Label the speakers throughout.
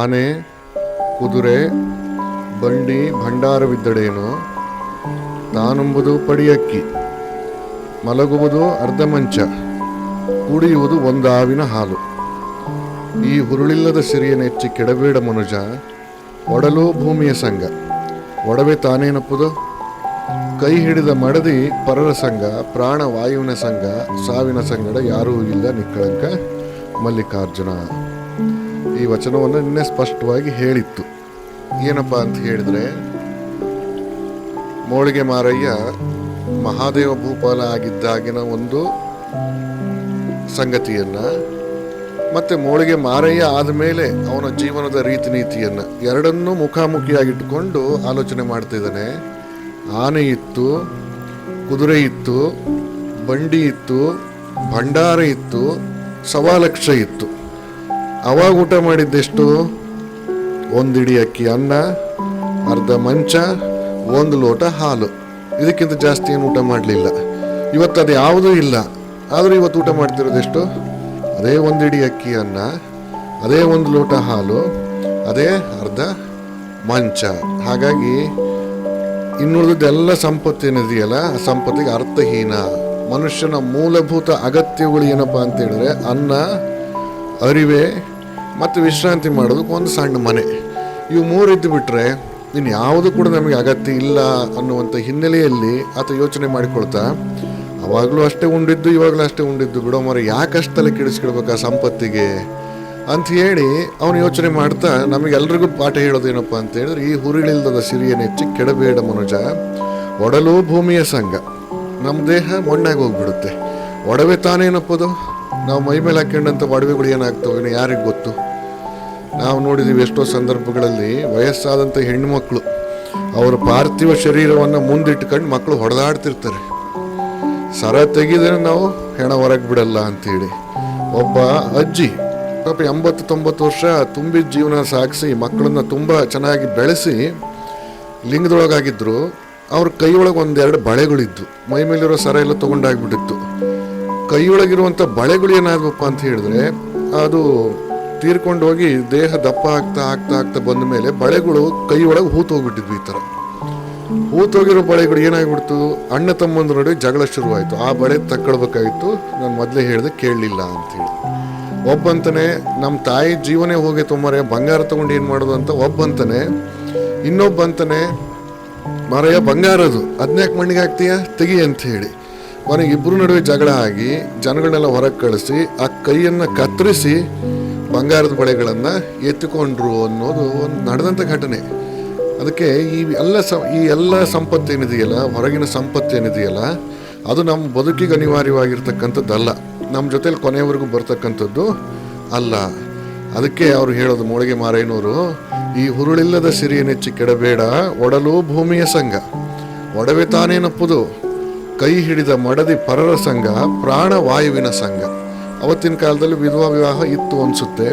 Speaker 1: ಆನೆ, ಕುದುರೆ ಬಂಡಿ ಭಂಡಾರವಿದ್ದಡೇನು ತಾನುಂಬುದು ಪಡಿಯಕ್ಕಿ, ಮಲಗುವುದು ಅರ್ಧ ಮಂಚ ಕುಡಿಯುವುದು ಒಂದಾವಿನ ಹಾಲು. ಈ ಹುರುಳಿಲ್ಲದ ಸಿರಿಯನೆಚ್ಚಿ ಕೆಡಬೇಡ ಮನುಜ, ಒಡಲು ಭೂಮಿಯ ಸಂಘ. ಒಡವೆ ತಾನೇನಪ್ಪುದು? ಕೈ ಹಿಡಿದ ಮಡದಿ ಪರರ ಸಂಘ, ಪ್ರಾಣ ವಾಯುವಿನ ಸಂಘ, ಸಾವಿನ ಸಂಗಡ ಯಾರೂ ಇಲ್ಲ ನಿಕ್ಕಳಂಕ ಮಲ್ಲಿಕಾರ್ಜುನ. ಈ ವಚನವನ್ನು ನಿನ್ನೆ ಸ್ಪಷ್ಟವಾಗಿ ಹೇಳಿತ್ತು. ಏನಪ್ಪ ಅಂತ ಹೇಳಿದ್ರೆ, ಮೋಳಿಗೆ ಮಾರಯ್ಯ ಮಹಾದೇವ ಭೂಪಾಲ ಆಗಿದ್ದಾಗಿನ ಒಂದು ಸಂಗತಿಯನ್ನ, ಮತ್ತೆ ಮೋಳಿಗೆ ಮಾರಯ್ಯ ಆದಮೇಲೆ ಅವನ ಜೀವನದ ರೀತಿ ನೀತಿಯನ್ನ ಎರಡನ್ನೂ ಮುಖಾಮುಖಿಯಾಗಿಟ್ಟುಕೊಂಡು ಆಲೋಚನೆ ಮಾಡ್ತಿದ್ದಾನೆ ಆನೆ ಇತ್ತು, ಕುದುರೆ ಇತ್ತು, ಬಂಡಿ ಇತ್ತು, ಭಂಡಾರ ಇತ್ತು, ಸವಾಲಕ್ಷ ಇತ್ತು. ಅವಾಗ ಊಟ ಮಾಡಿದ್ದೆಷ್ಟು? ಒಂದಿಡಿ ಅಕ್ಕಿ ಅನ್ನ, ಅರ್ಧ ಮಂಚ, ಒಂದು ಲೋಟ ಹಾಲು. ಇದಕ್ಕಿಂತ ಜಾಸ್ತಿ ಏನು ಊಟ ಮಾಡಲಿಲ್ಲ. ಇವತ್ತು ಅದು ಯಾವುದೂ ಇಲ್ಲ. ಆದರೂ ಇವತ್ತು ಊಟ ಮಾಡ್ತಿರೋದೆಷ್ಟು? ಅದೇ ಒಂದಿಡಿ ಅಕ್ಕಿ ಅನ್ನ, ಅದೇ ಒಂದು ಲೋಟ ಹಾಲು, ಅದೇ ಅರ್ಧ ಮಂಚ. ಹಾಗಾಗಿ ಇನ್ನುಳಿದೆಲ್ಲ ಸಂಪತ್ತು ಏನಿದೆಯಲ್ಲ ಆ ಸಂಪತ್ತಿಗೆ ಅರ್ಥಹೀನ. ಮನುಷ್ಯನ ಮೂಲಭೂತ ಅಗತ್ಯಗಳು ಏನಪ್ಪ ಅಂತ ಹೇಳಿದ್ರೆ ಅನ್ನ ಅರಿವೆ ಮತ್ತು ವಿಶ್ರಾಂತಿ ಮಾಡೋದಕ್ಕೆ ಒಂದು ಸಣ್ಣ ಮನೆ. ಇವು ಮೂರು ಇದ್ದು ಬಿಟ್ಟರೆ ಇನ್ನು ಯಾವುದು ಕೂಡ ನಮಗೆ ಅಗತ್ಯ ಇಲ್ಲ ಅನ್ನುವಂಥ ಹಿನ್ನೆಲೆಯಲ್ಲಿ ಆತ ಯೋಚನೆ ಮಾಡಿಕೊಳ್ತಾ, ಅವಾಗಲೂ ಅಷ್ಟೇ ಉಂಡಿದ್ದು, ಇವಾಗಲೂ ಅಷ್ಟೇ ಉಂಡಿದ್ದು ಬಿಡೋ ಮರ ಯಾಕಷ್ಟು ತಲೆ ಕೆಡಿಸ್ಕೊಳ್ಬೇಕು ಆ ಸಂಪತ್ತಿಗೆ? ಅಂತ ಹೇಳಿ ಅವನು ಯೋಚನೆ ಮಾಡ್ತಾ, ನಮಗೆಲ್ರಿಗೂ ಪಾಠ ಹೇಳೋದೇನಪ್ಪ ಅಂತ ಹೇಳಿದ್ರೆ, ಈ ಹುರುಳಿಲ್ದದ ಸಿರಿಯ ನೆಚ್ಚಿ ಕೆಡಬೇಡ ಮನುಜ. ಒಡಲು ಭೂಮಿಯ ಸಂಘ. ನಮ್ಮ ದೇಹ ಮಣ್ಣಾಗಿ ಹೋಗ್ಬಿಡುತ್ತೆ. ಒಡವೆ ತಾನೇನಪ್ಪದು? ನಾವು ಮೈ ಮೇಲೆ ಹಾಕೊಂಡಂಥ ಒಡವೆಗಳು ಏನಾಗ್ತವೆ ಇನ್ನು ಯಾರಿಗೆ ಗೊತ್ತು? ನಾವು ನೋಡಿದ್ದೀವಿ ಎಷ್ಟೋ ಸಂದರ್ಭಗಳಲ್ಲಿ ವಯಸ್ಸಾದಂಥ ಹೆಣ್ಣುಮಕ್ಕಳು ಅವರ ಪಾರ್ಥಿವ ಶರೀರವನ್ನು ಮುಂದಿಟ್ಕೊಂಡು ಮಕ್ಕಳು ಹೊಡೆದಾಡ್ತಿರ್ತಾರೆ. ಸರ ತೆಗೆದ್ರೆ ನಾವು ಹೆಣ ಹೊರಗೆ ಬಿಡಲ್ಲ ಅಂತೇಳಿ ಒಬ್ಬ ಅಜ್ಜಿ ಪಾಪ ಎಂಬತ್ತು ತೊಂಬತ್ತು ವರ್ಷ ತುಂಬಿದ ಜೀವನ ಸಾಗಿಸಿ ಮಕ್ಕಳನ್ನ ತುಂಬ ಚೆನ್ನಾಗಿ ಬೆಳೆಸಿ ಲಿಂಗದೊಳಗಾಗಿದ್ರು, ಅವ್ರ ಕೈಯೊಳಗೆ ಒಂದೆರಡು ಬಳೆಗಳಿದ್ದು ಮೈ ಮೇಲಿರೋ ಸರ ಎಲ್ಲ ತೊಗೊಂಡಾಗ್ಬಿಟ್ಟಿತ್ತು. ಕೈಯೊಳಗಿರುವಂಥ ಬಳೆಗಳು ಏನಾಗಪ್ಪ ಅಂತ ಹೇಳಿದ್ರೆ ಅದು ತೀರ್ಕೊಂಡು ಹೋಗಿ ದೇಹ ದಪ್ಪ ಆಗ್ತಾ ಆಗ್ತಾ ಆಗ್ತಾ ಬಂದ ಮೇಲೆ ಬಳೆಗಳು ಕೈಯೊಳಗೆ ಒಳಗೆ ಹೋಗ್ಬಿಟ್ಟಿದ್ವಿ ಈ ಥರ. ಹೂತೋಗಿರೋ ಬಳೆಗಳು ಏನಾಗ್ಬಿಡ್ತು? ಅಣ್ಣ ತಮ್ಮಂದ್ರ ನಡುವೆ ಜಗಳ ಶುರುವಾಯಿತು. ಆ ಬಳೆ ತಕ್ಕೊಳ್ಬೇಕಾಗಿತ್ತು. ನಾನು ಮೊದಲೇ ಹೇಳಿದೆ ಕೇಳಲಿಲ್ಲ ಅಂತೇಳಿ ಒಬ್ಬಂತಾನೆ ನಮ್ಮ ತಾಯಿ ಜೀವನೇ ಹೋಗಿ ತೊಂಬರೆ, ಬಂಗಾರ ತಗೊಂಡು ಏನು ಮಾಡೋದು ಅಂತ ಒಬ್ಬಂತಾನೆ, ಇನ್ನೊಬ್ಬಂತಾನೆ, ಮರೆಯ ಬಂಗಾರದು. ಅದನ್ಯಾಕೆ ಮಣ್ಣಿಗೆ ಹಾಕ್ತೀಯ? ತೆಗಿ ಅಂತ ಹೇಳಿ. ಕೊನೆಗೆ ಇಬ್ಬರು ನಡುವೆ ಜಗಳ ಆಗಿ ಜನಗಳನ್ನೆಲ್ಲ ಹೊರಗೆ ಕಳಿಸಿ, ಆ ಕೈಯನ್ನು ಕತ್ತರಿಸಿ ಬಂಗಾರದ ಬಳೆಗಳನ್ನು ಎತ್ತಿಕೊಂಡ್ರು ಅನ್ನೋದು ಒಂದು ನಡೆದಂಥ ಘಟನೆ. ಅದಕ್ಕೆ ಈ ಎಲ್ಲ ಸ, ಈ ಎಲ್ಲ ಸಂಪತ್ತು ಏನಿದೆಯಲ್ಲ, ಹೊರಗಿನ ಸಂಪತ್ತು ಏನಿದೆಯಲ್ಲ, ಅದು ನಮ್ಮ ಬದುಕಿಗೆ ಅನಿವಾರ್ಯವಾಗಿರ್ತಕ್ಕಂಥದ್ದಲ್ಲ. ನಮ್ಮ ಜೊತೇಲಿ ಕೊನೆಯವರೆಗೂ ಬರ್ತಕ್ಕಂಥದ್ದು ಅಲ್ಲ. ಅದಕ್ಕೆ ಅವರು ಹೇಳೋದು ಮೊಳಗೆ ಮಾರೇನವರು ಈ ಹುರುಳಿಲ್ಲದ ಸಿರಿಯ ನೆಚ್ಚಿ ಕೆಡಬೇಡ, ಒಡಲು ಭೂಮಿಯ ಸಂಘ. ಒಡವೆ ತಾನೇನಪ್ಪುದು ಕೈ ಹಿಡಿದ ಮಡದಿ ಪರರ ಸಂಘ, ಪ್ರಾಣ ವಾಯುವಿನ ಸಂಘ. ಅವತ್ತಿನ ಕಾಲದಲ್ಲಿ ವಿಧವಾ ವಿವಾಹ ಇತ್ತು ಅನಿಸುತ್ತೆ.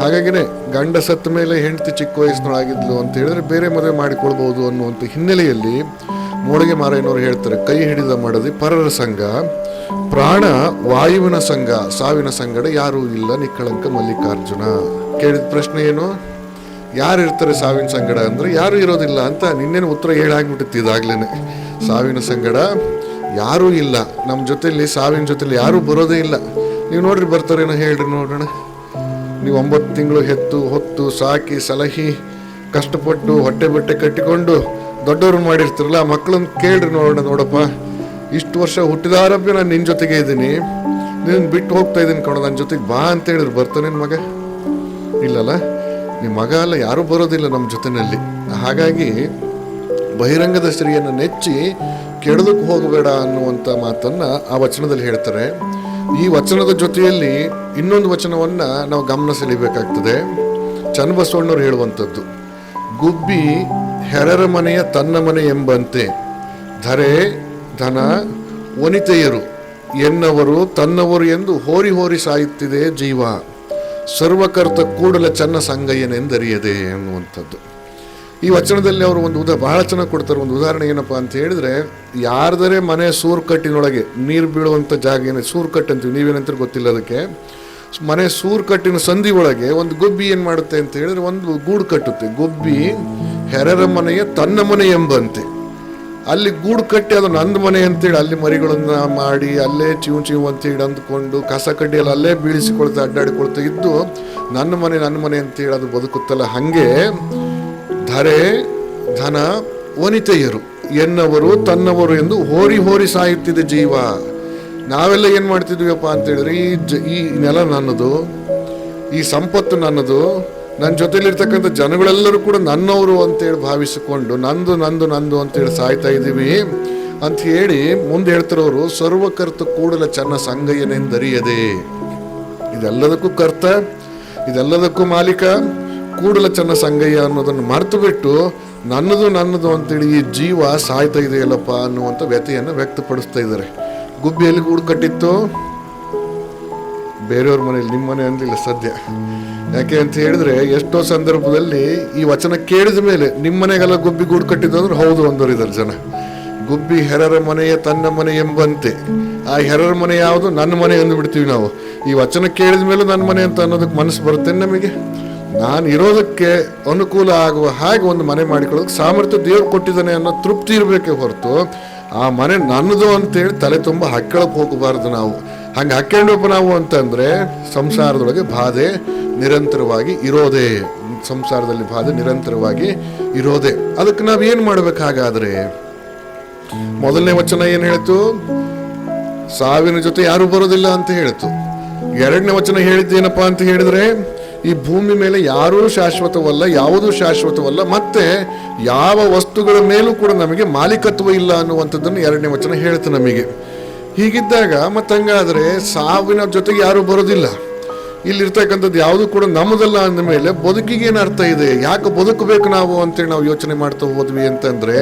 Speaker 1: ಹಾಗಾಗಿನೇ ಗಂಡ ಸತ್ತ ಮೇಲೆ ಹೆಂಡತಿ ಚಿಕ್ಕ ವಯಸ್ಸಿನೊಳಗಿದ್ಲು ಅಂತ ಹೇಳಿದ್ರೆ ಬೇರೆ ಮದುವೆ ಮಾಡಿಕೊಳ್ಬಹುದು ಅನ್ನುವಂಥ ಹಿನ್ನೆಲೆಯಲ್ಲಿ ಮೋಳಿಗೆ ಮಾರಾಯಣವರು ಹೇಳ್ತಾರೆ, ಕೈ ಹಿಡಿದ ಮಡದಿ ಪರರ ಸಂಘ, ಪ್ರಾಣ ವಾಯುವಿನ ಸಂಘ, ಸಾವಿನ ಸಂಗಡ ಯಾರೂ ಇಲ್ಲ, ನಿಕ್ಕಳಂಕ ಮಲ್ಲಿಕಾರ್ಜುನ. ಕೇಳಿದ ಪ್ರಶ್ನೆ ಏನು? ಯಾರು ಇರ್ತಾರೆ ಸಾವಿನ ಸಂಗಡ ಅಂದ್ರೆ ಯಾರು ಇರೋದಿಲ್ಲ ಅಂತ ನಿನ್ನೇನು ಉತ್ತರ ಹೇಳಾಗ್ಬಿಟ್ಟಿತ್ತು ಇದಾಗ್ಲೇನೆ ಸಾವಿನ ಸಂಗಡ ಯಾರೂ ಇಲ್ಲ. ನಮ್ಮ ಜೊತೆಯಲ್ಲಿ ಸಾವಿನ ಜೊತೆಯಲ್ಲಿ ಯಾರೂ ಬರೋದೇ ಇಲ್ಲ. ನೀವು ನೋಡ್ರಿ ಬರ್ತಾರೇನೋ ಹೇಳ್ರಿ ನೋಡೋಣ. ನೀವು ಒಂಬತ್ತು ತಿಂಗಳು ಹೆತ್ತು, ಹೊತ್ತು, ಸಾಕಿ, ಸಲಹಿ, ಕಷ್ಟಪಟ್ಟು ಹೊಟ್ಟೆ ಬಟ್ಟೆ ಕಟ್ಟಿಕೊಂಡು ದೊಡ್ಡವ್ರು ಮಾಡಿರ್ತಿರಲ್ಲ, ಆ ಮಕ್ಕಳನ್ನ ಕೇಳ್ರಿ ನೋಡೋಣ ನೋಡಪ್ಪ. ಇಷ್ಟು ವರ್ಷ ಹುಟ್ಟಿದಾರಬ್ಬೆ ನಾನು ನಿನ್ನ ಜೊತೆಗೆ ಇದ್ದೀನಿ. ನೀನು ಬಿಟ್ಟು ಹೋಗ್ತಾ ಇದ್ದೀನಿ ಕಣೋ ನನ್ನ ಜೊತೆಗೆ ಬಾ ಅಂತ ಹೇಳಿದ್ರು. ಬರ್ತಾನೇನು ಮಗ? ಇಲ್ಲಲ್ಲ ನಿಮ್ಮ ಮಗ ಅಲ್ಲ, ಯಾರೂ ಬರೋದಿಲ್ಲ ನಮ್ಮ ಜೊತೆಯಲ್ಲಿ ಹಾಗಾಗಿ ಬಹಿರಂಗದ ಸ್ತ್ರೀಯನ್ನು ನೆಚ್ಚಿ ಕೆಡದಕ್ಕೆ ಹೋಗಬೇಡ ಅನ್ನುವಂಥ ಮಾತನ್ನು ಆ ವಚನದಲ್ಲಿ ಹೇಳ್ತಾರೆ. ಈ ವಚನದ ಜೊತೆಯಲ್ಲಿ ಇನ್ನೊಂದು ವಚನವನ್ನು ನಾವು ಗಮನ ಸೆಳಿಬೇಕಾಗ್ತದೆ. ಚನ್ನಬಸವಣ್ಣವ್ರು ಹೇಳುವಂಥದ್ದು, ಗುಬ್ಬಿ ಹೆರರ ಮನೆಯ ತನ್ನ ಮನೆ ಎಂಬಂತೆ, ಧರೆ, ಧನ, ವನಿತೆಯರು, ಎನ್ನವರು ತನ್ನವರು ಎಂದು ಹೋರಿ ಹೋರಿ ಸಾಯುತ್ತಿದೆ ಜೀವ. ಸರ್ವಕರ್ತ ಕೂಡಲ ಚನ್ನ ಸಂಗಯ್ಯನೆಂದರಿಯದೆ ಅನ್ನುವಂಥದ್ದು. ಈ ವಚನದಲ್ಲಿ ಅವರು ಒಂದು ಉದಾ, ಬಹಳ ಚೆನ್ನಾಗಿ ಕೊಡ್ತಾರೆ. ಒಂದು ಉದಾಹರಣೆ ಏನಪ್ಪಾ ಅಂತ ಹೇಳಿದ್ರೆ, ಯಾರ್ದರೆ ಮನೆ ಸೂರ್ಕಟ್ಟಿನೊಳಗೆ ನೀರು ಬೀಳುವಂಥ ಜಾಗ ಏನೇ ಸೂರ್ಕಟ್ಟು ಅಂತೀವಿ, ನೀವೇನಂತೀರಿ ಗೊತ್ತಿಲ್ಲ ಅದಕ್ಕೆ. ಮನೆ ಸೂರ್ಕಟ್ಟಿನ ಸಂಧಿ ಒಳಗೆ ಒಂದು ಗುಬ್ಬಿ ಏನು ಮಾಡುತ್ತೆ ಅಂತ ಹೇಳಿದ್ರೆ, ಒಂದು ಗೂಡು ಕಟ್ಟುತ್ತೆ. ಗುಬ್ಬಿ ಹೆರರ ಮನೆಯ ತನ್ನ ಮನೆ ಎಂಬಂತೆ. ಅಲ್ಲಿ ಗೂಡು ಕಟ್ಟಿ ಅದು ನಂದು ಮನೆ ಅಂತೇಳಿ ಅಲ್ಲಿ ಮರಿಗಳನ್ನ ಮಾಡಿ, ಅಲ್ಲೇ ಚೀವ್ ಚೀವ್ ಅಂತೇಳಿ ಅಂದ್ಕೊಂಡು, ಕಸ ಕಡ್ಡಿಯಲ್ಲಿ ಅಲ್ಲೇ ಬೀಳಿಸಿಕೊಳ್ತಾ ಅಡ್ಡಾಡಿಕೊಳ್ತಾ ಇದ್ದು, ನನ್ನ ಮನೆ ನನ್ನ ಮನೆ ಅಂತೇಳಿ ಅದು ಬದುಕುತ್ತಲ್ಲ. ಹಾಗೆ ಧರೆ, ಧನ, ವನಿತೆಯರು, ಎನ್ನವರು, ತನ್ನವರು ಎಂದು ಹೋರಿ ಹೋರಿ ಸಾಯುತ್ತಿದೆ ಜೀವ. ನಾವೆಲ್ಲ ಏನು ಮಾಡ್ತಿದ್ವಿಯಪ್ಪ ಅಂತ ಹೇಳಿದ್ರೆ ಈ ಜ, ಈ ನೆಲ ನನ್ನದು, ಈ ಸಂಪತ್ತು ನನ್ನದು ನನ್ನ ಜೊತೆಲಿರ್ತಕ್ಕಂಥ ಜನಗಳೆಲ್ಲರೂ ಕೂಡ ನನ್ನವರು ಅಂತೇಳಿ ಭಾವಿಸಿಕೊಂಡು, ನಂದು ನಂದು ನಂದು ಅಂತೇಳಿ ಸಾಯ್ತಾ ಇದ್ದೀವಿ ಅಂತ ಹೇಳಿ ಮುಂದೆ ಹೇಳ್ತಿರೋರು ಸರ್ವಕರ್ತ ಕೂಡಲ ಚೆನ್ನ ಸಂಗಯ್ಯನೆಂದರಿಯದೆ. ಇದೆಲ್ಲದಕ್ಕೂ ಕರ್ತ, ಇದೆಲ್ಲದಕ್ಕೂ ಮಾಲೀಕ ಕೂಡಲ ಚೆನ್ನ ಸಂಗಯ್ಯ ಅನ್ನೋದನ್ನು ಮರೆತು ಬಿಟ್ಟು ನನ್ನದು ನನ್ನದು ಅಂತೇಳಿ ಈ ಜೀವ ಸಾಯ್ತಾ ಇದೆಯಲ್ಲಪ್ಪ ಅನ್ನುವಂಥ ವ್ಯಥೆಯನ್ನು ವ್ಯಕ್ತಪಡಿಸ್ತಾ ಇದ್ದಾರೆ. ಗುಬ್ಬಿಯಲ್ಲಿ ಗೂಡು ಕಟ್ಟಿತ್ತು? ಬೇರೆಯವ್ರ ಮನೇಲಿ, ನಿಮ್ಮ ಮನೆ ಅನ್ನಲಿಲ್ಲ ಸದ್ಯ. ಯಾಕೆ ಅಂತ ಹೇಳಿದ್ರೆ ಎಷ್ಟೋ ಸಂದರ್ಭದಲ್ಲಿ ಈ ವಚನ ಕೇಳಿದ ಮೇಲೆ ನಿಮ್ಮ ಮನೆಗೆಲ್ಲ ಗುಬ್ಬಿ ಗೂಡು ಕಟ್ಟಿದ್ದು ಅಂದ್ರೆ ಹೌದು ಅಂದವರು ಇದ್ದಾರೆ ಜನ. ಗುಬ್ಬಿ ಹೆರರ ಮನೆಯ ತನ್ನ ಮನೆ ಎಂಬಂತೆ. ಆ ಹೆರರ ಮನೆ ಯಾವುದು? ನನ್ನ ಮನೆ ಅಂದ್ಬಿಡ್ತೀವಿ ನಾವು. ಈ ವಚನ ಕೇಳಿದ ಮೇಲೆ ನನ್ನ ಮನೆ ಅಂತ ಅನ್ನೋದಕ್ಕೆ ಮನಸ್ಸು ಬರುತ್ತೆ ನಮಗೆ? ನಾನು ಇರೋದಕ್ಕೆ ಅನುಕೂಲ ಆಗುವ ಹಾಗೆ ಒಂದು ಮನೆ ಮಾಡಿಕೊಳ್ಳೋದಕ್ಕೆ ಸಾಮರ್ಥ್ಯ ದೇವ್ರು ಕೊಟ್ಟಿದ್ದಾನೆ ಅನ್ನೋ ತೃಪ್ತಿ ಇರಬೇಕೇ ಹೊರತು ಆ ಮನೆ ನನ್ನದು ಅಂತೇಳಿ ತಲೆ ತುಂಬ ಹಕ್ಕಳಕ್ಕೆ ಹೋಗಬಾರ್ದು ನಾವು. ಹಂಗೆ ಹಾಕ್ಕೊಂಡಪ್ಪ ನಾವು ಅಂತಂದರೆ ಸಂಸಾರದೊಳಗೆ ಬಾಧೆ ನಿರಂತರವಾಗಿ ಇರೋದೇ. ಸಂಸಾರದಲ್ಲಿ ಬಾಧೆ ನಿರಂತರವಾಗಿ ಇರೋದೇ. ಅದಕ್ಕೆ ನಾವು ಏನು ಮಾಡ್ಬೇಕು ಹಾಗಾದರೆ? ಮೊದಲನೇ ವಚನ ಏನು ಹೇಳ್ತು? ಸಾವಿನ ಜೊತೆ ಯಾರು ಬರೋದಿಲ್ಲ ಅಂತ ಹೇಳ್ತು. ಎರಡನೇ ವಚನ ಹೇಳಿದ್ದೇನಪ್ಪ ಅಂತ ಹೇಳಿದ್ರೆ ಈ ಭೂಮಿ ಮೇಲೆ ಯಾರೂ ಶಾಶ್ವತವಲ್ಲ, ಯಾವುದೂ ಶಾಶ್ವತವಲ್ಲ, ಮತ್ತೆ ಯಾವ ವಸ್ತುಗಳ ಮೇಲೂ ಕೂಡ ನಮಗೆ ಮಾಲೀಕತ್ವ ಇಲ್ಲ ಅನ್ನುವಂಥದ್ದನ್ನು ಎರಡನೇ ವಚನ ಹೇಳ್ತು ನಮಗೆ. ಹೀಗಿದ್ದಾಗ ಮತ್ತೆ ಹಂಗಾದರೆ ಸಾವಿನ ಜೊತೆಗೆ ಯಾರು ಬರೋದಿಲ್ಲ. ಇಲ್ಲಿರ್ತಕ್ಕಂಥದ್ದು ಯಾವುದು ಕೂಡ ನಮ್ಮದಲ್ಲ ಅಂದ ಮೇಲೆ ಬದುಕಿಗೆ ಏನು ಅರ್ಥ ಇದೆ? ಯಾಕೆ ಬದುಕಬೇಕು ನಾವು ಅಂತೇಳಿ ನಾವು ಯೋಚನೆ ಮಾಡ್ತಾ ಹೋದ್ವಿ ಅಂತಂದರೆ,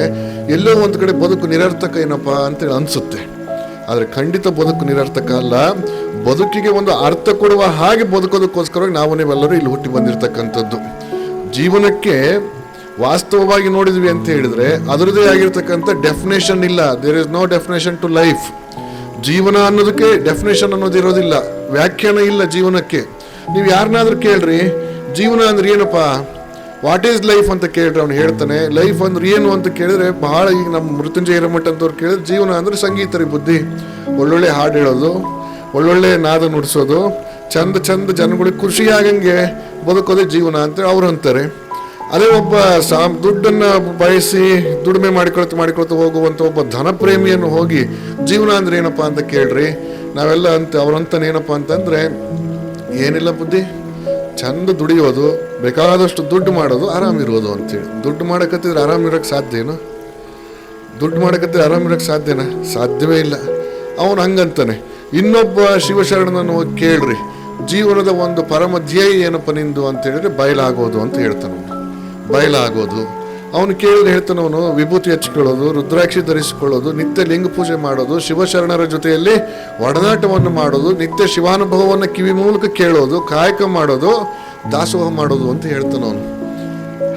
Speaker 1: ಎಲ್ಲೋ ಒಂದು ಕಡೆ ಬದುಕು ನಿರರ್ಥಕ ಏನಪ್ಪ ಅಂತೇಳಿ ಅನ್ಸುತ್ತೆ. ಆದರೆ ಖಂಡಿತ ಬದುಕು ನಿರರ್ಥಕ ಅಲ್ಲ. ಬದುಕಿಗೆ ಒಂದು ಅರ್ಥ ಕೊಡುವ ಹಾಗೆ ಬದುಕೋದಕ್ಕೋಸ್ಕರವಾಗಿ ನಾವು ನೀವೆಲ್ಲರೂ ಇಲ್ಲಿ ಹುಟ್ಟಿ ಬಂದಿರತಕ್ಕಂಥದ್ದು. ಜೀವನಕ್ಕೆ ವಾಸ್ತವವಾಗಿ ನೋಡಿದ್ವಿ ಅಂತ ಹೇಳಿದ್ರೆ ಅದರದೇ ಆಗಿರ್ತಕ್ಕಂಥ ಡೆಫಿನೇಷನ್ ಇಲ್ಲ. There is no definition to life ಜೀವನ ಅನ್ನೋದಕ್ಕೆ ಡೆಫಿನೇಷನ್ ಅನ್ನೋದು ಇರೋದಿಲ್ಲ. ವ್ಯಾಖ್ಯಾನ ಇಲ್ಲ ಜೀವನಕ್ಕೆ. ನೀವು ಯಾರನ್ನಾದ್ರೂ ಕೇಳ್ರಿ, ಜೀವನ ಅಂದ್ರೆ ಏನಪ್ಪಾ? ವಾಟ್ ಈಸ್ ಲೈಫ್ ಅಂತ ಕೇಳಿದ್ರೆ ಅವ್ನು ಹೇಳ್ತಾನೆ. ಲೈಫ್ ಅಂದ್ರೆ ಏನು ಅಂತ ಕೇಳಿದ್ರೆ ಬಹಳ ಈಗ ನಮ್ಮ ಮೃತ್ಯುಂಜಯ ಹಿರಮಠ ಅಂತವ್ರು ಕೇಳಿದ್ರೆ ಜೀವನ ಅಂದ್ರೆ ಸಂಗೀತ ರೀ ಬುದ್ಧಿ. ಒಳ್ಳೊಳ್ಳೆ ಹಾಡು ಹೇಳೋದು ಒಳ್ಳೊಳ್ಳೆ ನಾದ ನುಡಿಸೋದು. ಚಂದ ಚಂದ ಜನಗಳಿಗೆ ಖುಷಿ ಆಗಂಗೆ ಬದುಕೋದೇ ಜೀವನ ಅಂತ ಅವ್ರು ಅಂತಾರೆ. ಅದೇ ಒಬ್ಬ ಸಾ ದುಡ್ಡನ್ನ ಬಯಸಿ ದುಡಿಮೆ ಮಾಡಿಕೊಳ್ತಾ ಮಾಡಿಕೊಳ್ತಾ ಹೋಗುವಂತ ಒಬ್ಬ ಧನಪ್ರೇಮಿಯನ್ನು ಹೋಗಿ ಜೀವನ ಅಂದ್ರೆ ಏನಪ್ಪಾ ಅಂತ ಕೇಳ್ರಿ. ನಾವೆಲ್ಲ ಅಂತ ಅವ್ರಂತಾನೆ ಏನಪ್ಪಾ ಅಂತಂದ್ರೆ ಏನಿಲ್ಲ ಬುದ್ಧಿ. ಚಂದ ದುಡಿಯೋದು, ಬೇಕಾದಷ್ಟು ದುಡ್ಡು ಮಾಡೋದು, ಆರಾಮಿರೋದು ಅಂತೇಳಿ. ದುಡ್ಡು ಮಾಡಕತ್ತಿದ್ರೆ ಆರಾಮಿರೋಕ್ಕೆ ಸಾಧ್ಯ ಏನು? ದುಡ್ಡು ಮಾಡಕತ್ತಿದ್ರೆ ಆರಾಮಿರೋಕ್ಕೆ ಸಾಧ್ಯನಾ? ಸಾಧ್ಯವೇ ಇಲ್ಲ. ಅವನು ಹಂಗಂತಾನೆ. ಇನ್ನೊಬ್ಬ ಶಿವಶರಣನನ್ನು ಕೇಳ್ರಿ. ಜೀವನದ ಒಂದು ಪರಮ ಧ್ಯೇಯ ಏನಪ್ಪ ನಿಂದು ಅಂತ ಹೇಳಿದ್ರೆ ಬಯಲಾಗೋದು ಅಂತ ಹೇಳ್ತಾನ ಬಯಲಾಗೋದು. ಅವನು ಕೇಳಿದ್ರೆ ಹೇಳ್ತಾನವನು ವಿಭೂತಿ ಹಚ್ಕೊಳ್ಳೋದು, ರುದ್ರಾಕ್ಷಿ ಧರಿಸಿಕೊಳ್ಳೋದು, ನಿತ್ಯ ಲಿಂಗ ಪೂಜೆ ಮಾಡೋದು, ಶಿವಶರಣರ ಜೊತೆಯಲ್ಲಿ ಒಡನಾಟವನ್ನು ಮಾಡೋದು, ನಿತ್ಯ ಶಿವಾನುಭವವನ್ನು ಕಿವಿ ಮೂಲಕ ಕೇಳೋದು, ಕಾಯಕ ಮಾಡೋದು, ದಾಸೋಹ ಮಾಡೋದು ಅಂತ ಹೇಳ್ತಾನೆ ಅವನು.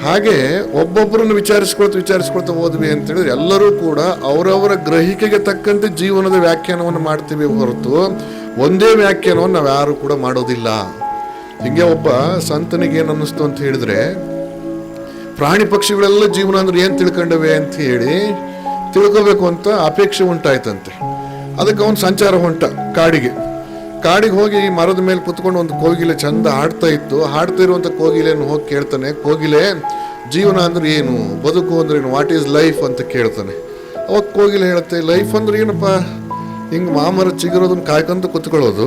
Speaker 1: ಹಾಗೆ ಒಬ್ಬೊಬ್ಬರನ್ನು ವಿಚಾರಿಸ್ಕೊಳ್ತಾ ವಿಚಾರಿಸ್ಕೊಳ್ತಾ ಹೋದ್ವಿ ಅಂತ ಹೇಳಿದ್ರೆ ಎಲ್ಲರೂ ಕೂಡ ಅವರವರ ಗ್ರಹಿಕೆಗೆ ತಕ್ಕಂತೆ ಜೀವನದ ವ್ಯಾಖ್ಯಾನವನ್ನು ಮಾಡ್ತೀವಿ ಹೊರತು ಒಂದೇ ವ್ಯಾಖ್ಯಾನವನ್ನು ನಾವು ಯಾರು ಕೂಡ ಮಾಡೋದಿಲ್ಲ. ಹಿಂಗೆ ಒಬ್ಬ ಸಂತನಿಗೆ ಏನು ಅನ್ನಿಸ್ತು ಅಂತ ಹೇಳಿದ್ರೆ, ಪ್ರಾಣಿ ಪಕ್ಷಿಗಳೆಲ್ಲ ಜೀವನ ಅಂದ್ರೆ ಏನು ತಿಳ್ಕೊಂಡವೆ ಅಂತ ಹೇಳಿ ತಿಳ್ಕೋಬೇಕು ಅಂತ ಅಪೇಕ್ಷೆ ಉಂಟಾಯ್ತಂತೆ. ಅದಕ್ಕೆ ಅವನು ಸಂಚಾರ ಹೊಂಟ ಕಾಡಿಗೆ. ಕಾಡಿಗೆ ಹೋಗಿ ಮರದ ಮೇಲೆ ಕುತ್ಕೊಂಡು ಒಂದು ಕೋಗಿಲೆ ಚಂದ ಹಾಡ್ತಾ ಇತ್ತು. ಹಾಡ್ತಾ ಇರುವಂತ ಕೋಗಿಲೆಯನ್ನು ಹೋಗಿ ಕೇಳ್ತಾನೆ, ಕೋಗಿಲೆ, ಜೀವನ ಅಂದ್ರೆ ಏನು? ಬದುಕು ಅಂದ್ರೆ ಏನು? ವಾಟ್ ಈಸ್ ಲೈಫ್ ಅಂತ ಕೇಳ್ತಾನೆ. ಅವಾಗ ಕೋಗಿಲೆ ಹೇಳುತ್ತೆ ಲೈಫ್ ಅಂದ್ರೆ ಏನಪ್ಪ? ಹಿಂಗೆ ಮಾಮರ ಚಿಗುರೋದನ್ನ ಕಾಯ್ಕೊಂತ ಕುತ್ಕೊಳ್ಳೋದು.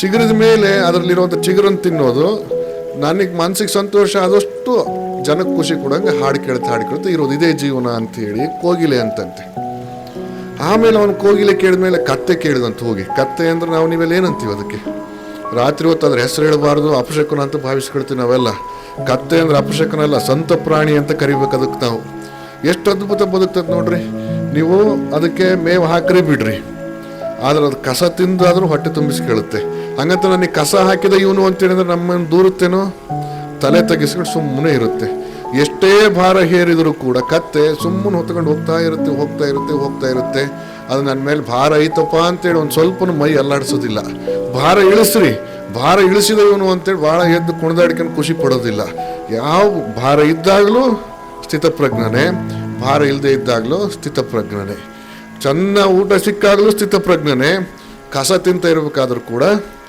Speaker 1: ಚಿಗುರಿದ ಮೇಲೆ ಅದರಲ್ಲಿರುವಂಥ ಚಿಗುರನ್ನು ತಿನ್ನೋದು. ನನಗೆ ಮನ್ಸಿಗೆ ಸಂತೋಷ, ಆದಷ್ಟು ಜನಕ್ಕೆ ಖುಷಿ ಕೊಡಂಗೆ ಹಾಡು ಕೇಳ್ತಾ ಹಾಡು ಕೇಳ್ತಾ ಇರೋದು. ಇದೇ ಜೀವನ ಅಂತ ಹೇಳಿ ಕೋಗಿಲೆ ಅಂತಂತೆ. ಆಮೇಲೆ ಅವನು ಕೋಗಿಲೆ ಕೇಳಿದ ಮೇಲೆ ಕತ್ತೆ ಕೇಳಿದಂತ ಹೋಗಿ, ಕತ್ತೆ ಅಂದ್ರೆ ನಾವು ನೀವೆಲ್ಲ ಏನಂತೀವಿ ಅದಕ್ಕೆ? ರಾತ್ರಿ ಹೊತ್ತು ಅದ್ರ ಹೆಸರು ಹೇಳಬಾರ್ದು, ಅಪಶಕುನ ಅಂತ ಭಾವಿಸ್ಕೊಳ್ತೀವಿ ನಾವೆಲ್ಲ. ಕತ್ತೆ ಅಂದ್ರೆ ಅಪಶಕನಲ್ಲ, ಸಂತ ಪ್ರಾಣಿ ಅಂತ ಕರಿಬೇಕು ಅದಕ್ಕೆ ನಾವು. ಎಷ್ಟು ಅದ್ಭುತ ಬದುಕ್ತದೆ ನೋಡ್ರಿ. ನೀವು ಅದಕ್ಕೆ ಮೇವು ಹಾಕ್ರಿ ಬಿಡ್ರಿ. ಆದ್ರೆ ಅದು ಕಸ ತಿಂದಾದರೂ ಹೊಟ್ಟೆ ತುಂಬಿಸಿ ಕೇಳುತ್ತೆ ಹಂಗಂತ ನನಗೆ ಕಸ ಹಾಕಿದ ಇವನು ಅಂತೇಳಿದ್ರೆ ನಮ್ಮನ್ನು ದೂರುತ್ತೇನೋ? ತಲೆ ತೆಗಿಸ್ಕೊಂಡು ಸುಮ್ಮನೆ ಇರುತ್ತೆ. ಎಷ್ಟೇ ಭಾರ ಹೇರಿದರೂ ಕೂಡ ಕತ್ತೆ ಸುಮ್ಮನೆ ಹೊತ್ಕೊಂಡು ಹೋಗ್ತಾ ಇರುತ್ತೆ ಹೋಗ್ತಾ ಇರುತ್ತೆ ಹೋಗ್ತಾ ಇರುತ್ತೆ. ಅದು ನನ್ನ ಮೇಲೆ ಭಾರ ಐತಪ್ಪ ಅಂತೇಳಿ ಒಂದು ಸ್ವಲ್ಪ ಮೈ ಅಲ್ಲಾಡಿಸೋದಿಲ್ಲ. ಭಾರ ಇಳಿಸ್ರಿ, ಭಾರ ಇಳಿಸಿದವನು ಅಂತೇಳಿ ಭಾಳ ಎದ್ದು ಕುಣಿದಾಡ್ಕೊಂಡು ಖುಷಿ ಪಡೋದಿಲ್ಲ. ಯಾವ ಭಾರ ಇದ್ದಾಗಲೂ ಸ್ಥಿತಪ್ರಜ್ಞನೆ, ಭಾರ ಇಲ್ಲದೆ ಇದ್ದಾಗಲೂ ಸ್ಥಿತಪ್ರಜ್ಞನೆ. ಚೆನ್ನ ಊಟ ಸಿಕ್ಕಾಗಲೂ ಸ್ಥಿತಪ್ರಜ್ಞನೆ, ಕಸ ತಿಂತ ಇರಬೇಕಾದ್ರೂ ಕೂಡ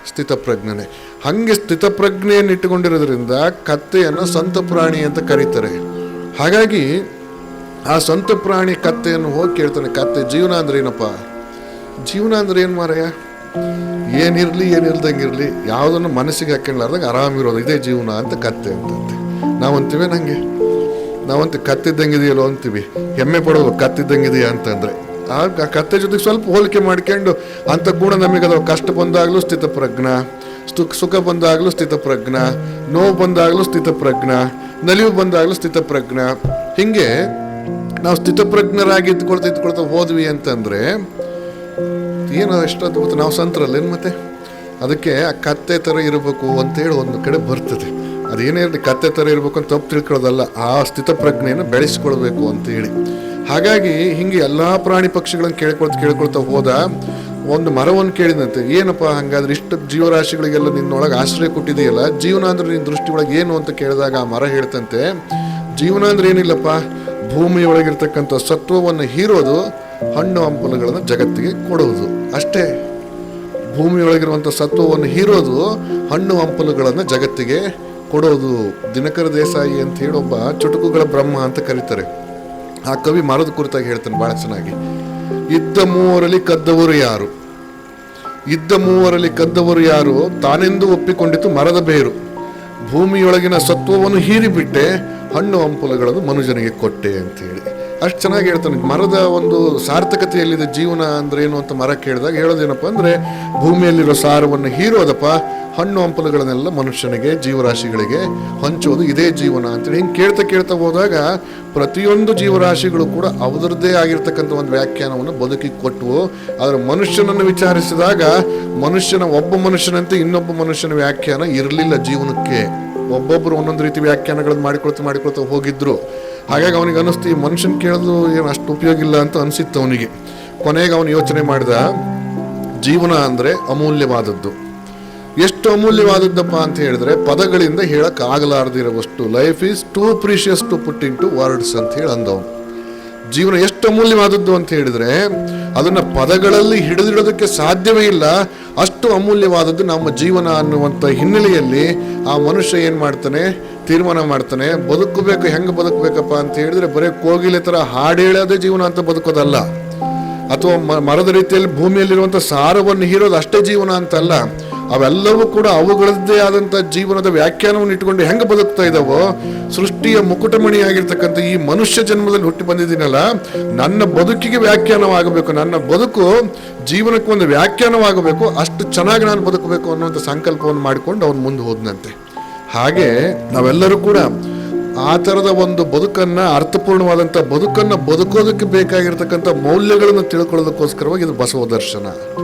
Speaker 1: ಸ್ಥಿತಪ್ರಜ್ಞನೆ. ಹಾಗೆ ಸ್ಥಿತಪ್ರಜ್ಞೆಯನ್ನು ಇಟ್ಟುಕೊಂಡಿರೋದ್ರಿಂದ ಕತ್ತೆಯನ್ನು ಸಂತ ಪ್ರಾಣಿ ಅಂತ ಕರೀತಾರೆ. ಹಾಗಾಗಿ ಆ ಸ್ವಂತ ಪ್ರಾಣಿ ಕತ್ತೆಯನ್ನು ಹೋಗಿ ಕೇಳ್ತಾನೆ, ಕತ್ತೆ, ಜೀವನ ಅಂದ್ರೆ ಏನಪ್ಪ? ಜೀವನ ಅಂದ್ರೆ ಏನು ಮಾರಾಯ? ಏನಿರಲಿ ಏನಿಲ್ದಂಗಿರಲಿ ಯಾವುದನ್ನು ಮನಸ್ಸಿಗೆ ಹಾಕೊಂಡ್ಲಾರ್ದಾಗ ಆರಾಮಿರೋದು ಇದೇ ಜೀವನ ಅಂತ ಕತ್ತೆ ಅಂತಂತೆ. ನಾವಂತೀವಿ ನಂಗೆ ನಾವಂತ ಕತ್ತಿದ್ದಂಗಿದೆಯಲ್ಲೋ ಅಂತೀವಿ. ಹೆಮ್ಮೆ ಪಡೋದು ಕತ್ತಿದ್ದಂಗಿದೆಯಾ ಅಂತಂದ್ರೆ. ಆ ಕತ್ತೆ ಜೊತೆಗೆ ಸ್ವಲ್ಪ ಹೋಲಿಕೆ ಮಾಡ್ಕೊಂಡು ಅಂತ ಗುಣ ನಮಗೆ ಅದಾವ ಕಷ್ಟ ಬಂದಾಗಲೂ ಸ್ಥಿತಪ್ರಜ್ಞ ಸುಖ ಸುಖ ಬಂದಾಗಲೂ ಸ್ಥಿತಪ್ರಜ್ಞ, ನೋವು ಬಂದಾಗಲೂ ಸ್ಥಿತಪ್ರಜ್ಞ, ನಲಿವು ಬಂದಾಗಲೂ ಸ್ಥಿತಪ್ರಜ್ಞ. ಹಿಂಗೆ ನಾವು ಸ್ಥಿತಪ್ರಜ್ಞರಾಗಿ ಇದ್ಕೊಳ್ತಾ ಇದ್ಕೊಳ್ತಾ ಹೋದ್ವಿ ಅಂತಂದ್ರೆ ಏನು ಎಷ್ಟು ಗೊತ್ತು ನಾವು ಸಂತರಲ್ಲ ಏನು ಮತ್ತೆ? ಅದಕ್ಕೆ ಆ ಕತ್ತೆ ಥರ ಇರಬೇಕು ಅಂತೇಳಿ ಒಂದು ಕಡೆ ಬರ್ತದೆ. ಅದೇನೇ ಕತ್ತೆ ಥರ ಇರಬೇಕು ಅಂತ ತಪ್ಪು ತಿಳ್ಕೊಳ್ಳೋದಲ್ಲ, ಆ ಸ್ಥಿತಪ್ರಜ್ಞೆಯನ್ನು ಬೆಳೆಸ್ಕೊಳ್ಬೇಕು ಅಂತೇಳಿ ಹಾಗಾಗಿ ಹಿಂಗೆ ಎಲ್ಲ ಪ್ರಾಣಿ ಪಕ್ಷಿಗಳನ್ನು ಕೇಳ್ಕೊಳ್ತಾ ಕೇಳ್ಕೊಳ್ತಾ ಹೋದ, ಒಂದು ಮರವನ್ನು ಕೇಳಿದಂತೆ, ಏನಪ್ಪ ಹಂಗಾದ್ರೆ ಇಷ್ಟು ಜೀವರಾಶಿಗಳಿಗೆಲ್ಲ ನಿನ್ನೊಳಗೆ ಆಶ್ರಯ ಕೊಟ್ಟಿದೆಯಲ್ಲ, ಜೀವನ ಅಂದ್ರೆ ನಿನ್ನ ದೃಷ್ಟಿ ಒಳಗೆ ಏನು? ಅಂತ ಕೇಳಿದಾಗ ಆ ಮರ ಹೇಳ್ತಂತೆ, ಜೀವನ ಅಂದ್ರೆ ಏನಿಲ್ಲಪ್ಪ, ಭೂಮಿಯೊಳಗಿರ್ತಕ್ಕಂಥ ಸತ್ವವನ್ನು ಹೀರೋದು ಹಣ್ಣು ಹಂಪಲುಗಳನ್ನು ಜಗತ್ತಿಗೆ ಕೊಡುವುದು. ಅಷ್ಟೇ, ಭೂಮಿಯೊಳಗಿರುವಂಥ ಸತ್ವವನ್ನು ಹೀರೋದು ಹಣ್ಣು ಹಂಪಲುಗಳನ್ನು ಜಗತ್ತಿಗೆ ಕೊಡೋದು. ದಿನಕರ ದೇಸಾಯಿ ಅಂತ ಹೇಳಿ ಒಬ್ಬ ಚುಟುಕುಗಳ ಬ್ರಹ್ಮ ಅಂತ ಕರೀತಾರೆ. ಆ ಕವಿ ಮರದ ಕುರಿತಾಗಿ ಹೇಳ್ತಾನೆ ಬಹಳ ಚೆನ್ನಾಗಿ. ಇದ್ದ ಮೂವರಲ್ಲಿ ಕದ್ದವರು ಯಾರು? ಇದ್ದ ಮೂವರಲ್ಲಿ ಕದ್ದವರು ಯಾರು? ತಾನೆಂದು ಒಪ್ಪಿಕೊಂಡಿತು ಮರದ ಬೇರು. ಭೂಮಿಯೊಳಗಿನ ಸತ್ವವನ್ನು ಹೀರಿಬಿಟ್ಟೆ ಹಣ್ಣು ಹಂಪಲುಗಳನ್ನು ಮನುಜನಿಗೆ ಕೊಟ್ಟೆ ಅಂತ ಹೇಳಿ. ಅಷ್ಟು ಚೆನ್ನಾಗಿ ಹೇಳ್ತಾನೆ. ಮರದ ಒಂದು ಸಾರ್ಥಕತೆಯಲ್ಲಿದೆ ಜೀವನ ಅಂದ್ರೆ ಏನು ಅಂತ ಮರ ಕೇಳಿದಾಗ ಹೇಳೋದೇನಪ್ಪ ಅಂದ್ರೆ ಭೂಮಿಯಲ್ಲಿರೋ ಸಾರವನ್ನು ಹೀರೋದಪ್ಪ ಹಣ್ಣು ಹಂಪಲುಗಳನ್ನೆಲ್ಲ ಮನುಷ್ಯನಿಗೆ, ಜೀವರಾಶಿಗಳಿಗೆ ಹಂಚೋದು ಇದೇ ಜೀವನ ಅಂತೇಳಿ ಹಿಂಗೆ ಕೇಳ್ತಾ ಕೇಳ್ತಾ ಹೋದಾಗ ಪ್ರತಿಯೊಂದು ಜೀವರಾಶಿಗಳು ಕೂಡ ಅವರದ್ದೇ ಆಗಿರ್ತಕ್ಕಂಥ ಒಂದು ವ್ಯಾಖ್ಯಾನವನ್ನು ಬದುಕಿಗೆ ಕೊಟ್ಟವು ಆದರೆ ಮನುಷ್ಯನನ್ನು ವಿಚಾರಿಸಿದಾಗ ಮನುಷ್ಯನ ಒಬ್ಬ ಮನುಷ್ಯನಂತೆ ಇನ್ನೊಬ್ಬ ಮನುಷ್ಯನ ವ್ಯಾಖ್ಯಾನ ಇರಲಿಲ್ಲ ಜೀವನಕ್ಕೆ. ಒಬ್ಬೊಬ್ಬರು ಒಂದೊಂದು ರೀತಿ ವ್ಯಾಖ್ಯಾನಗಳನ್ನು ಮಾಡಿಕೊಳ್ತಾ ಮಾಡಿಕೊಳ್ತಾ ಹೋಗಿದ್ರು. ಹಾಗಾಗಿ ಅವನಿಗೆ ಅನ್ನಿಸ್ತು, ಈ ಮನುಷ್ಯನ ಕೇಳೋದು ಏನು ಅಷ್ಟು ಉಪಯೋಗ ಇಲ್ಲ ಅಂತ ಅನಿಸಿತ್ತು ಅವನಿಗೆ. ಕೊನೆಗೆ ಅವನು ಯೋಚನೆ ಮಾಡಿದ, ಜೀವನ ಅಂದರೆ ಅಮೂಲ್ಯವಾದದ್ದು. ಎಷ್ಟು ಅಮೂಲ್ಯವಾದದ್ದಪ್ಪ ಅಂತ ಹೇಳಿದ್ರೆ ಪದಗಳಿಂದ ಹೇಳಕ್ ಆಗಲಾರದಿರುವಷ್ಟು life is too precious to put into words ಅಂತ ಹೇಳಿ ಅಂದವನು. ಜೀವನ ಎಷ್ಟು ಅಮೂಲ್ಯವಾದದ್ದು ಅಂತ ಹೇಳಿದ್ರೆ ಅದನ್ನ ಪದಗಳಲ್ಲಿ ಹಿಡಿದಿಡೋದಕ್ಕೆ ಸಾಧ್ಯವೇ ಇಲ್ಲ. ಅಷ್ಟು ಅಮೂಲ್ಯವಾದದ್ದು ನಮ್ಮ ಜೀವನ ಅನ್ನುವಂಥ ಹಿನ್ನೆಲೆಯಲ್ಲಿ ಆ ಮನುಷ್ಯ ಏನು ಮಾಡ್ತಾನೆ? ತೀರ್ಮಾನ ಮಾಡ್ತಾನೆ. ಬದುಕಬೇಕು, ಹೆಂಗೆ ಬದುಕಬೇಕಪ್ಪ ಅಂತ ಹೇಳಿದ್ರೆ ಬರೀ ಕೋಗಿಲೆ ಥರ ಹಾಡು ಹೇಳೋದೇ ಜೀವನ ಅಂತ ಬದುಕೋದಲ್ಲ. ಅಥವಾ ಮರದ ರೀತಿಯಲ್ಲಿ ಭೂಮಿಯಲ್ಲಿರುವಂಥ ಸಾರವನ್ನು ಹೀರೋದು ಅಷ್ಟೇ ಜೀವನ ಅಂತಲ್ಲ. ಅವೆಲ್ಲವೂ ಕೂಡ ಅವುಗಳದ್ದೇ ಆದಂಥ ಜೀವನದ ವ್ಯಾಖ್ಯಾನವನ್ನು ಇಟ್ಕೊಂಡು ಹೆಂಗೆ ಬದುಕ್ತಾ ಇದ್ದಾವೋ ಸೃಷ್ಟಿಯ ಮುಕುಟಮಣಿಯಾಗಿರ್ತಕ್ಕಂಥ ಈ ಮನುಷ್ಯ ಜನ್ಮದಲ್ಲಿ ಹುಟ್ಟಿ ಬಂದಿದ್ದೀನಲ್ಲ, ನನ್ನ ಬದುಕಿಗೆ ವ್ಯಾಖ್ಯಾನವಾಗಬೇಕು, ನನ್ನ ಬದುಕು ಜೀವನಕ್ಕೆ ಒಂದು ವ್ಯಾಖ್ಯಾನವಾಗಬೇಕು, ಅಷ್ಟು ಚೆನ್ನಾಗಿ ನಾನು ಬದುಕಬೇಕು ಅನ್ನುವಂಥ ಸಂಕಲ್ಪವನ್ನು ಮಾಡಿಕೊಂಡು ಅವನು ಮುಂದೆ ಹೋದನಂತೆ. ಹಾಗೆ ನಾವೆಲ್ಲರೂ ಕೂಡ ಆ ಥರದ ಒಂದು ಬದುಕನ್ನು ಅರ್ಥಪೂರ್ಣವಾದಂಥ ಬದುಕನ್ನು ಬದುಕೋದಕ್ಕೆ ಬೇಕಾಗಿರ್ತಕ್ಕಂಥ ಮೌಲ್ಯಗಳನ್ನು ತಿಳ್ಕೊಳ್ಳೋದಕ್ಕೋಸ್ಕರವಾಗಿ ಇದು ಬಸವ ದರ್ಶನ.